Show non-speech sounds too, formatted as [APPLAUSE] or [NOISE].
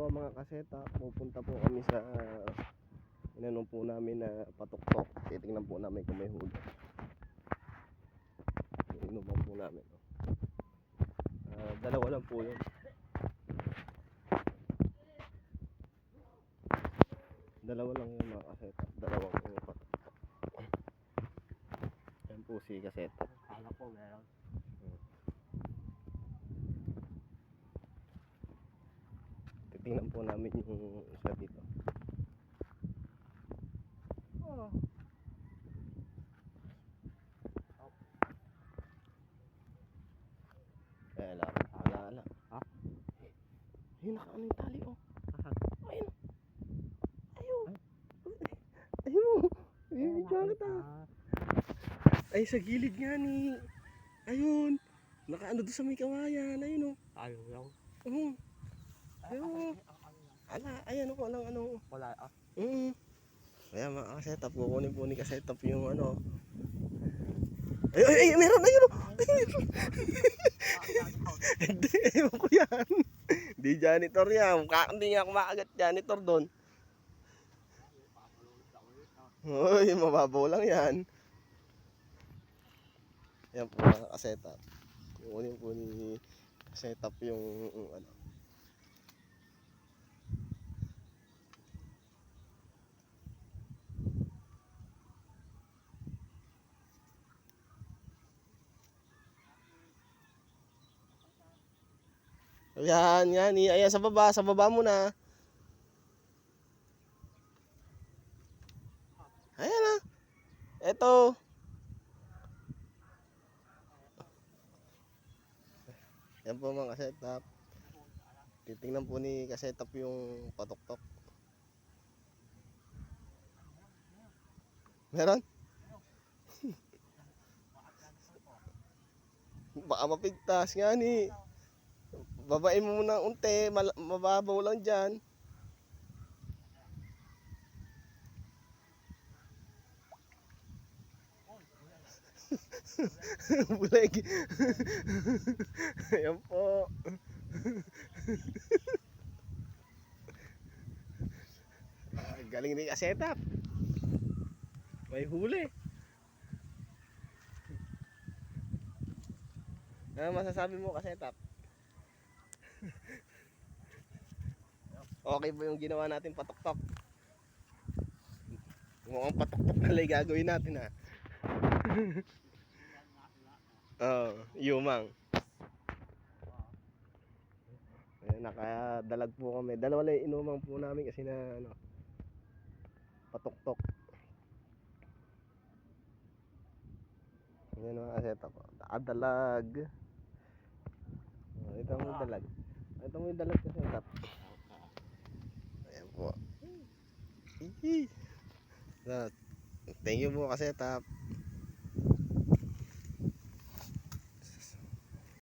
po mga kaseta, pupunta po kami sa inanong po namin na patuktok. Titingnan po namin kung may huli. Inuman po namin. no. Ah, dalawa lang po yun. Dalawa lang yun mga kaseta. Dalawang patuktok. Yan po si kaseta. Kala ko meron. Titingnan po namin yung isa dito. Oh. Eh, wala. Wala, wala. Ha? Ayun, nakaano yung tali, oh. Ayun. Ayun. Ayun. Ayun, yung jacket, ah. Ah, Ay, sa gilid nga ni. Ayun. Nakaano doon sa may kawayan. Ayun, oh. Ayaw lang. Uh, Ay, Ayun. ay, ay, ay, ay. ala, ayan, oh. Walang ano. Wala ah. Mm. Kaya mga kasetap, kukunin po ni kasetap yung ano. Ay, ay, ay, meron, ayun, oh. [LAUGHS] Hindi, ewan ko yan. Hindi janitor yan. Mukha hindi nga kumakagat janitor doon. Uy, mababaw lang yan. Yan po mga kasetap. Kukunin po ni setup yung yung ano. Yan. i- Ayan, sa baba. Sa baba mo na. Ayan na. Ito. Yan po mga kasetap. Titingnan po ni kasetap yung patok-tok. Meron? [LAUGHS] Baka mapigtas nga ni. Babain mo muna unti, mababaw lang dyan. [LAUGHS] Bulag. [LAUGHS] Ayan po. Galing ni Kasetap. May huli. Ano masasabi mo Kasetap? Okay ba yung ginawa natin patok-tok? Mukhang patok-tok na lang gagawin natin ha. [LAUGHS] Oo, yumang. Ayan, nakadalag po kami. Dalawa lang inumang po namin kasi na ano, patok-tok. Ayan mga kaseta po. Oh, ito mo dalag. Ito mo yung dalag kasi tap. Ayan po. Thank you po kasi tap.